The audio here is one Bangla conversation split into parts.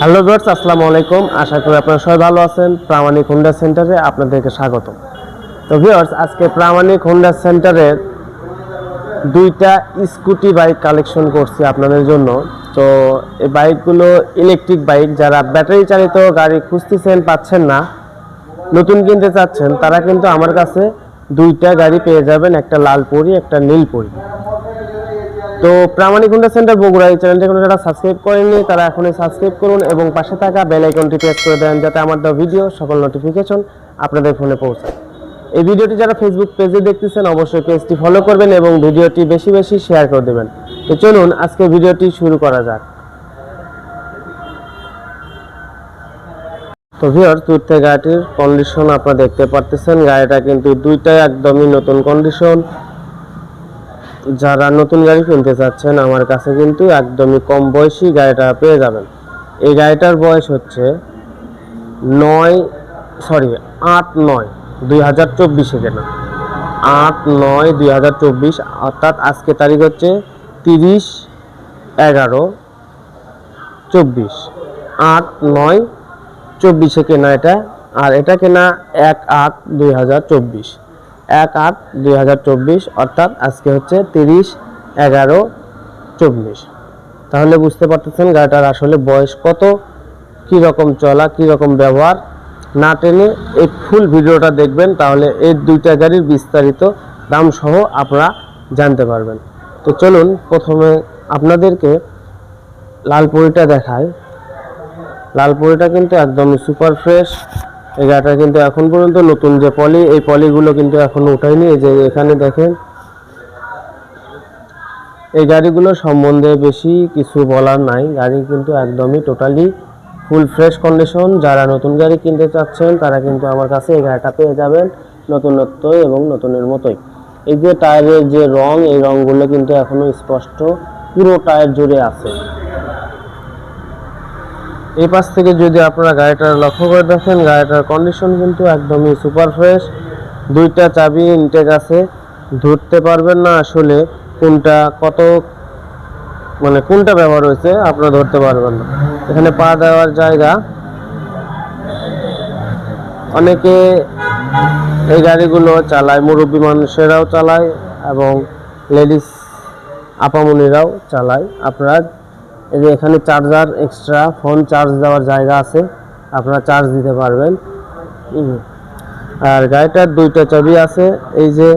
হ্যালো ভিউয়ার্স আসসালামু আলাইকুম। আশা করি আপনারা সবাই ভালো আছেন। প্রামাণিক হোন্ডা সেন্টারে আপনাদেরকে স্বাগত তো ভিউয়ার্স আজকে প্রামাণিক হোন্ডা সেন্টারের দুইটা স্কুটি বাইক কালেকশন করছি আপনাদের জন্য। তো এই বাইকগুলো ইলেকট্রিক বাইক যারা ব্যাটারি চালিত গাড়ি খুঁজতেছেন, পাচ্ছেন না, নতুন কিনতে চাচ্ছেন, তারা কিন্তু আমার কাছে দুইটা গাড়ি পেয়ে যাবেন, একটা লাল পরি, একটা নীল পরি। তো প্রামাণিক হোন্ডা সেন্টার বগুড়া এই চ্যানেলটি কোনো যারা সাবস্ক্রাইব করেননি, তারা এখনই সাবস্ক্রাইব করুন এবং পাশে থাকা বেল আইকনটি প্রেস করে দেন যাতে আমার ভিডিও সকল নোটিফিকেশন আপনাদের ফোনে পৌঁছায়। এই ভিডিওটি যারা ফেসবুক পেজে দেখতেছেন, অবশ্যই পেজটি ফলো করবেন এবং ভিডিওটি বেশি বেশি শেয়ার করে দেবেন। তো চলুন, আজকে ভিডিওটি শুরু করা যাক। তো ভিউয়ার তুর্তে গাড়িটির কন্ডিশন আপনারা দেখতে পারতেছেন। গাড়িটা কিন্তু দুইটাই একদমই নতুন কন্ডিশন যারা নতুন গাড়ি কিনতে চাচ্ছেন, আমার কাছে কিন্তু একদমই কম বয়সী গাড়িটা পেয়ে যাবেন। এই গাড়িটার বয়স হচ্ছে নয় সরি আট নয়, দুই হাজার চব্বিশে কেনা। আট নয়, দুই হাজার চব্বিশ, অর্থাৎ আজকে তারিখ হচ্ছে তিরিশ এগারো, চব্বিশ। আট নয়, চব্বিশে কেনা এটা, আর এটা কেনা এক আট, দুই হাজার চব্বিশ। এক আট দুই হাজার চব্বিশ, অর্থাৎ আজকে হচ্ছে তিরিশ এগারো চব্বিশ। তাহলে বুঝতে পারতেছেন গাড়িটার আসলে বয়স কত, কী রকম চলা, কী রকম ব্যবহার। না টেনে এই ফুল ভিডিওটা দেখবেন, তাহলে এই দুইটা গাড়ির বিস্তারিত দাম সহ আপনারা জানতে পারবেন। তো চলুন, প্রথমে আপনাদেরকে লালপুরিটা দেখায় লালপুরিটা কিন্তু একদম সুপার ফ্রেশ এই গাড়িটা কিন্তু এখন পর্যন্ত নতুন যে পলি, এই পলিগুলো কিন্তু এখনও উঠায়নি। এই যে এখানে দেখেন, এই গাড়িগুলো সম্বন্ধে বেশি কিছু বলার নাই। গাড়ি কিন্তু একদমই টোটালি ফুল ফ্রেশ কন্ডিশন যারা নতুন গাড়ি কিনতে চাচ্ছেন, তারা কিন্তু আমার কাছে এই গাড়িটা পেয়ে যাবেন নতুনত্ব এবং নতুনের মতোই। এই যে টায়ারের যে রং, এই রংগুলো কিন্তু এখনও স্পষ্ট, পুরো টায়ার জুড়ে আছে। এই পাশ থেকে যদি আপনারা গাড়িটার লক্ষ্য করে দেখেন, গাড়িটার কন্ডিশন কিন্তু একদমই সুপার ফ্রেশ দুইটা চাবি ইনটেক আছে। ধরতে পারবেন না আসলে কোনটা কত মানে কোনটা ব্যবহার হয়েছে, আপনারা ধরতে পারবেন না। এখানে পা দেওয়ার জায়গা। অনেকে এই গাড়িগুলো চালায়, মুরব্বী মানুষেরাও চালায় এবং লেডিস আপামনিরাও চালায়। আপনারা এই যে এখানে চার্জার এক্সট্রা ফোন চার্জ দেওয়ার জায়গা আছে, আপনারা চার্জ দিতে পারবেন। আর গাড়িটার দুইটা চাবি আছে, এই যে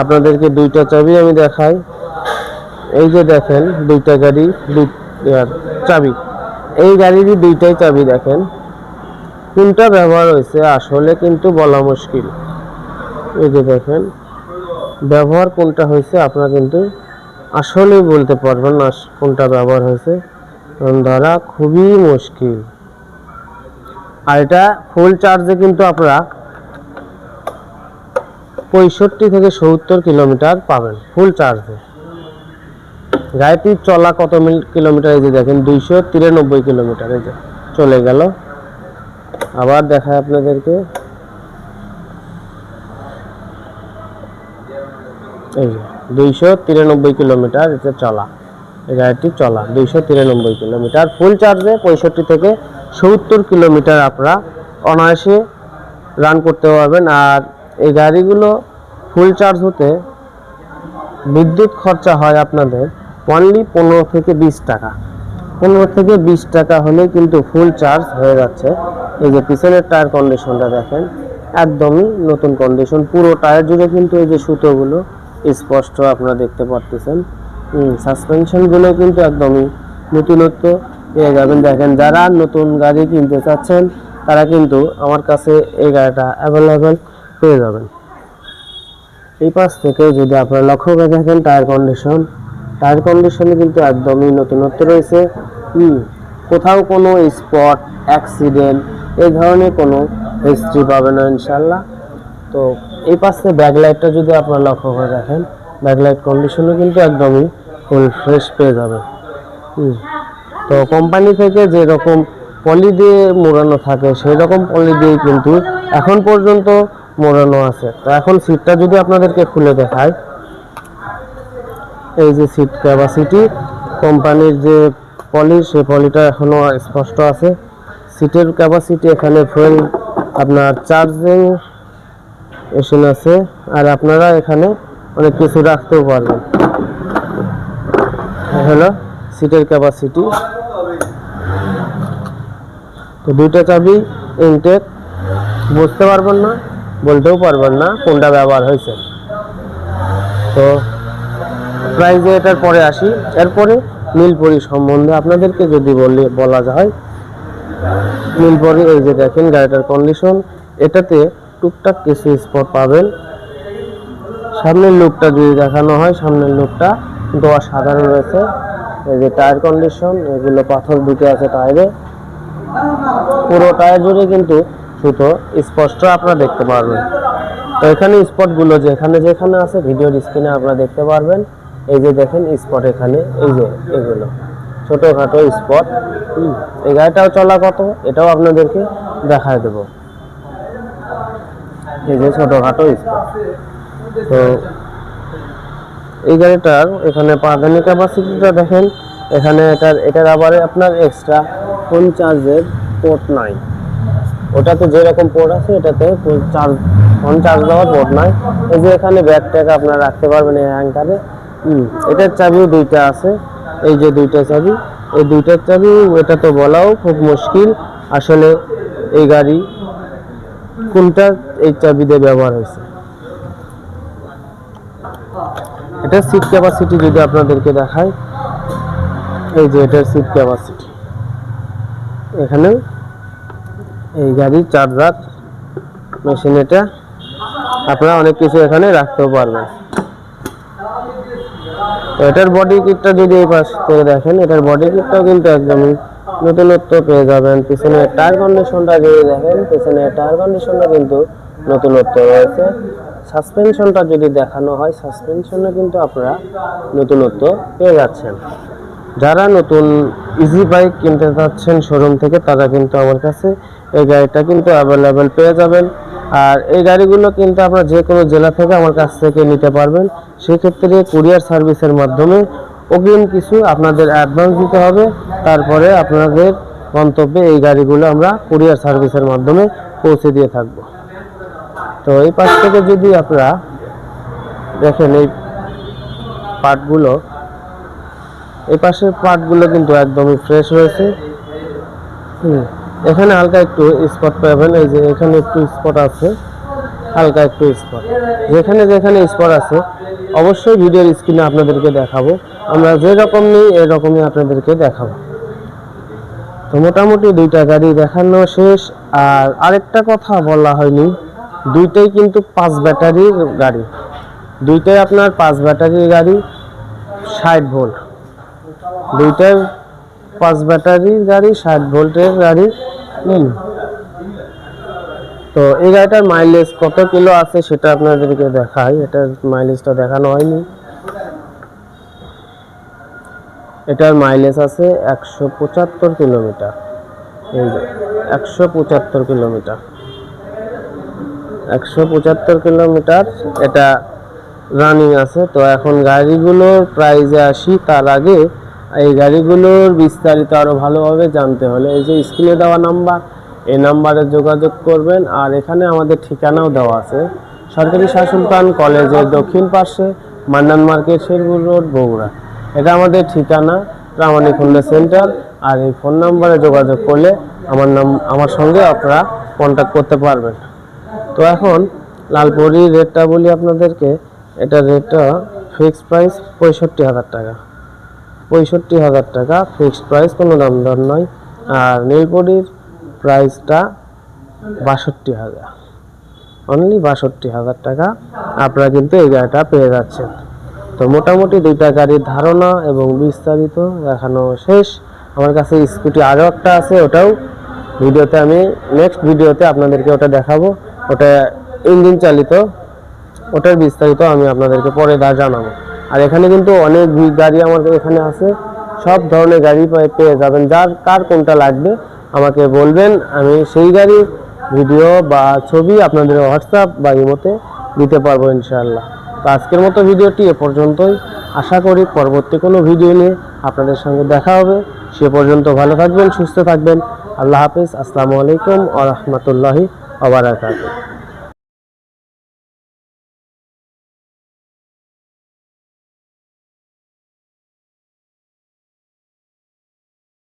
আপনাদেরকে দুইটা চাবি আমি দেখাই। এই যে দেখেন, দুইটা গাড়ি, দুই চাবি। এই গাড়িরই দুইটাই চাবি দেখেন। কোনটা ব্যবহার হয়েছে আসলে কিন্তু বলা মুশকিল। এই যে দেখেন, ব্যবহার কোনটা হয়েছে আপনারা কিন্তু আসলেই বলতে পারবেন না কোনটা ব্যবহার হয়েছে। ধরা খুবই মুশকিল। আর এটা ফুল চার্জে কিন্তু আপনারা পঁয়ষট্টি থেকে সত্তর কিলোমিটার পাবেন ফুল চার্জে গাড়িটি চলা কত মিল কিলোমিটার এই যে দেখেন, দুইশো তিরানব্বই কিলোমিটার এই যে চলে গেল। আবার দেখায় আপনাদেরকে। এই যে। দুইশো তিরানব্বই কিলোমিটার এটা চলা। এই গাড়িটি চলা, দুইশো তিরানব্বই কিলোমিটার। ফুল চার্জে পঁয়ষট্টি থেকে সত্তর কিলোমিটার আপনারা অনায়াসে রান করতে পারবেন। আর এই গাড়িগুলো ফুল চার্জ হতে বিদ্যুৎ খরচা হয় আপনাদের অনলি পনেরো থেকে বিশ টাকা। পনেরো থেকে বিশ টাকা হলে কিন্তু ফুল চার্জ হয়ে যাচ্ছে। এই যে পিছনের টায়ার কন্ডিশনটা দেখেন, একদমই নতুন কন্ডিশন পুরো টায়ার জুড়ে কিন্তু এই যে সুতোগুলো স্পষ্ট আপনারা দেখতে পারতেছেন। সাসপেনশনগুলো কিন্তু একদমই নতুনত্ব পেয়ে যাবেন দেখেন, যারা নতুন গাড়ি কিনতে চাচ্ছেন, তারা কিন্তু আমার কাছে এই গাড়িটা অ্যাভেলেবেল পেয়ে যাবেন। এই পাশ থেকে যদি আপনারা লক্ষ্য করে দেখেন টায়ার কন্ডিশন টায়ার কন্ডিশনে কিন্তু একদমই নতুনত্ব রয়েছে। কোথাও কোনো স্পট অ্যাক্সিডেন্ট এই ধরনের কোনো হিস্ট্রি পাবে না ইনশাল্লাহ তো এই পাশে ব্যাকলাইটটা যদি আপনারা লক্ষ্য করে দেখেন ব্যাকলাইট কন্ডিশনও কিন্তু একদমই ফুল ফ্রেশ পেয়ে যাবে। তো কোম্পানি থেকে যেরকম পলি দিয়ে মোড়ানো থাকে সেই রকম পলি দিয়েই কিন্তু এখন পর্যন্ত মোড়ানো আছে। তো এখন সিটটা যদি আপনাদেরকে খুলে দেখায় এই যে সিট ক্যাপাসিটি কোম্পানির যে পলি সেই পলিটা এখনও স্পষ্ট আছে। সিটের ক্যাপাসিটি এখানে ফুয়েল আপনার চার্জিং মেশিন আছে, আর আপনারা এখানে অনেক কিছু রাখতেও পারবেন। হলো সিটের ক্যাপাসিটি তো দুইটা চাবি ইনটেক বুঝতে পারবেন না, বলতেও পারবেন না কোনটা ব্যবহার হয়েছে। তো প্রাইজে এটার পরে আসি। এরপরে নীলপরি সম্বন্ধে আপনাদেরকে যদি বলি, বলা যায়। নীলপরি এই যে দেখেন, গাড়িটার কন্ডিশন এটাতে টুকটাক কিছু স্পট পাবেন। সামনের লুকটা যদি দেখানো হয়, সামনের লুকটা কিন্তু অসাধারণ রয়েছে। এই যে টায়ার কন্ডিশন এগুলো পাথর দুটো আছে টায়ারে পুরো টায়ার জুড়ে কিন্তু সুতো স্পষ্ট আপনারা দেখতে পারবেন। তো এখানে স্পটগুলো যেখানে যেখানে আছে ভিডিওর স্ক্রিনে আপনারা দেখতে পারবেন। এই যে দেখেন স্পট এখানে, এই যে এগুলো। ছোটোখাটো স্পট এই গাড়িটাও চলা কত, এটাও আপনাদেরকে দেখায় দেবো। এই যে ছোটোখাটো তো এই গাড়িটার এখানে পাদানি ক্যাপাসিটিটা দেখেন। এখানে এটার এটার আবার আপনার এক্সট্রা ফোন চার্জের পোর্ট নাই। ওটাতে যেরকম পোর্ট আছে, এটাতে চার্জ ফোন চার্জ দেওয়ার পোর্ট নাই। এই যে এখানে ব্যাগ ট্যাগ আপনারা রাখতে পারবেন এই হ্যাঙ্কারে হুম, এটার চাবিও দুইটা আছে। এই যে দুইটা চাবি, এই দুইটার চাবি, এটা তো বলাও খুব মুশকিল। আসলে এই গাড়ি কোনটা এই চাবি দিয়ে ব্যবহার হয়েছে? এটা সিট ক্যাপাসিটি যদি আপনাদেরকে দেখায় এই যে এটার সিট ক্যাপাসিটি এখানে এই গাড়ির চার্জার মেশিন এটা আপনারা অনেক কিছু এখানে রাখতেও পারবেন। এটার বডি কিটটা যদি এই পাশ করে দেখেন, এটার বডি কিটটাও কিন্তু একদমই নতুনত্ব পেয়ে যাবেন। পিছনে টায়ার কন্ডিশনটা যদি দেখেন, পিছনে টায়ার কন্ডিশনটা কিন্তু নতুনত্ব রয়েছে। সাসপেনশনটা যদি দেখানো হয়, সাসপেনশনে কিন্তু আপনারা নতুনত্ব পেয়ে যাচ্ছেন। যারা নতুন ইজি বাইক কিনতে চাচ্ছেন শোরুম থেকে, তারা কিন্তু আমার কাছে এই গাড়িটা কিন্তু অ্যাভেলেবেল পেয়ে যাবেন। আর এই গাড়িগুলো কিন্তু আপনারা যে কোনো জেলা থেকে আমার কাছ থেকে নিতে পারবেন। সেক্ষেত্রে কুরিয়ার সার্ভিসের মাধ্যমে অগ্রিম কিছু আপনাদের অ্যাডভান্স দিতে হবে। তারপরে আপনাদের গন্তব্যে এই গাড়িগুলো আমরা কুরিয়ার সার্ভিসের মাধ্যমে পৌঁছে দিয়ে থাকব। তো এই পাশ থেকে যদি আপনারা দেখেন এই পার্টগুলো, এই পাশের পার্টগুলো কিন্তু একদমই ফ্রেশ হয়েছে এখানে হালকা একটু স্পট পাবেন, এই যে এখানে একটু স্পট আছে, হালকা একটু স্পট যেখানে যেখানে স্পট আছে, অবশ্যই ভিডিওর স্ক্রিনে আপনাদেরকে দেখাবো। আমরা যেরকম নিই এরকমই আপনাদেরকে দেখাবো। তো মোটামুটি দুইটা গাড়ি দেখানো শেষ, আর আরেকটা কথা বলা হয়নি, দুইটাই কিন্তু পাঁচ ব্যাটারির গাড়ি। দুইটাই আপনার পাঁচ ব্যাটারির গাড়ি, ষাট ভোল্ট। দুইটাই পাঁচ ব্যাটারির গাড়ি, ষাট ভোল্টের গাড়ি হুম তো এই গাড়িটার মাইলেজ কত কিলো আছে সেটা আপনাদেরকে দেখাই, এটার মাইলেজটা দেখানো হয়নি। এটার মাইলেজ আছে একশো পঁচাত্তর কিলোমিটার। এই যে, একশো পঁচাত্তর কিলোমিটার। একশো পঁচাত্তর কিলোমিটার, এটা রানিং আছে। তো এখন গাড়িগুলোর প্রাইজে আসি, তার আগে এই গাড়িগুলোর বিস্তারিত আরও ভালোভাবে জানতে হলে এই যে স্ক্রিনে দেওয়া নাম্বার এই নাম্বারে যোগাযোগ করবেন। আর এখানে আমাদের ঠিকানাও দেওয়া আছে। সরকারি শাসনকান কলেজের দক্ষিণ পাশে মান্নান মার্কেট শেরপুর রোড, বগুড়া। এটা আমাদের ঠিকানা, প্রামাণিক সেন্টার, আর এই ফোন নাম্বারে যোগাযোগ করলে আমার নাম, আমার সঙ্গে আপনারা কন্ট্যাক্ট করতে পারবেন। তো এখন লালপুরি রেটটা বলি আপনাদেরকে, এটা রেটটা ফিক্সড প্রাইস পঁয়ষট্টি হাজার টাকা। পঁয়ষট্টি হাজার টাকা ফিক্সড প্রাইস কোনো দাম দর নয় আর নীলপরির প্রাইসটা বাষট্টি হাজার। অনলি বাষট্টি হাজার টাকা। আপনারা কিন্তু এই গাড়িটা পেয়ে যাচ্ছেন। তো মোটামুটি দুইটা গাড়ির ধারণা এবং বিস্তারিত দেখানো শেষ। আমার কাছে স্কুটি আরও একটা আছে, ওটাও ভিডিওতে আমি নেক্সট ভিডিওতে আপনাদেরকে ওটা দেখাবো। ওটা ইঞ্জিন চালিত, ওটার বিস্তারিত আমি আপনাদেরকে পরে দা জানাব। আর এখানে কিন্তু অনেক গাড়ি আমার এখানে আছে। সব ধরনের গাড়ি পেয়ে- পেয়ে যাবেন। যার, কার কোনটা লাগবে আমাকে বলবেন। আমি সেই গাড়ির ভিডিও বা ছবি আপনাদের হোয়াটসঅ্যাপ বা ইমোতে দিতে পারব ইনশাআল্লাহ। তো আজকের মতো ভিডিওটি এ পর্যন্তই। আশা করি পরবর্তী কোনো ভিডিও নিয়ে আপনাদের সঙ্গে দেখা হবে। সে পর্যন্ত ভালো থাকবেন, সুস্থ থাকবেন। আল্লাহ হাফিজ। আসসালামু আলাইকুম আ রহমতুল্লাহি আবার